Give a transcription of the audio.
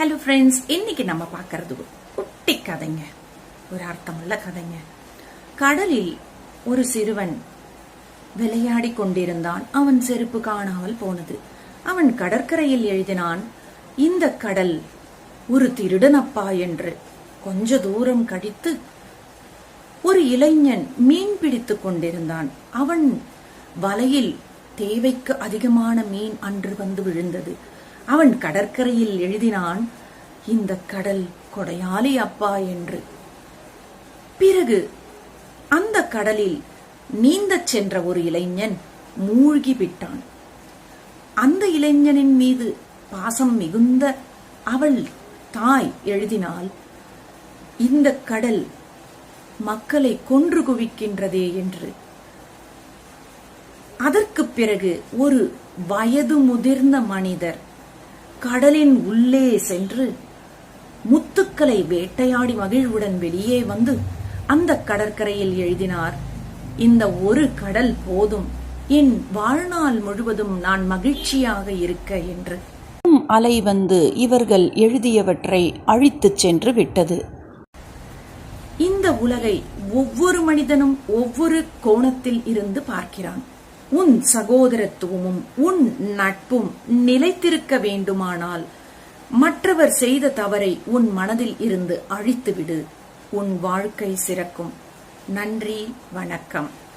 Hello friends இன்னைக்கு நம்ம பார்க்கறது குட்டி கதைங்க. ஒரு அர்த்தமுள்ள கதைங்க. கடலில் ஒரு சிறுவன் விளையாடிக் கொண்டிருந்தான். அவன் செருப்பு காணாமல் போனது. அவன் கடற்கரையில் எழுதினான் இந்த கடல் ஒரு திருடனப்பா என்று. கொஞ்ச தூரம் கழித்து ஒரு இளைஞன் மீன் பிடித்துக் கொண்டிருந்தான். அவன் வலையில் தேவைக்கு அதிகமான மீன் அன்று வந்து விழுந்தது. அவன் கடற்கரையில் எழுதினான் இந்த கடல் கொடையாளி அப்பா என்று. பிறகு அந்த கடலில் நீந்தச் சென்ற ஒரு இளைஞன் மூழ்கி விட்டான். அந்த இளைஞனின் மீது பாசம் மிகுந்த அவள் தாய் எழுதினால் இந்த கடல் மக்களை கொன்று குவிக்கின்றதே என்று. அதற்கு பிறகு ஒரு வயது முதிர்ந்த மனிதர் கடலின் உள்ளே சென்று முத்துக்களை வேட்டையாடி மகிழ்வுடன் வெளியே வந்து அந்த கடற்கரையில் எழுதினார் இந்த ஒரு கடல் போதும். என் வாழ்நாள் முழுவதும் நான் மகிழ்ச்சியாக இருக்க என்று. அலை வந்து இவர்கள் எழுதியவற்றை அழித்துச் சென்று விட்டது. இந்த உலகை ஒவ்வொரு மனிதனும் ஒவ்வொரு கோணத்தில் இருந்து பார்க்கிறான். உன் சகோதரத்துவமும் உன் நட்பும் நிலைத்திருக்க வேண்டுமானால் மற்றவர் செய்த தவறை உன் மனதில் இருந்து அழித்துவிடு. உன் வாழ்க்கை சிறக்கும். நன்றி வணக்கம்.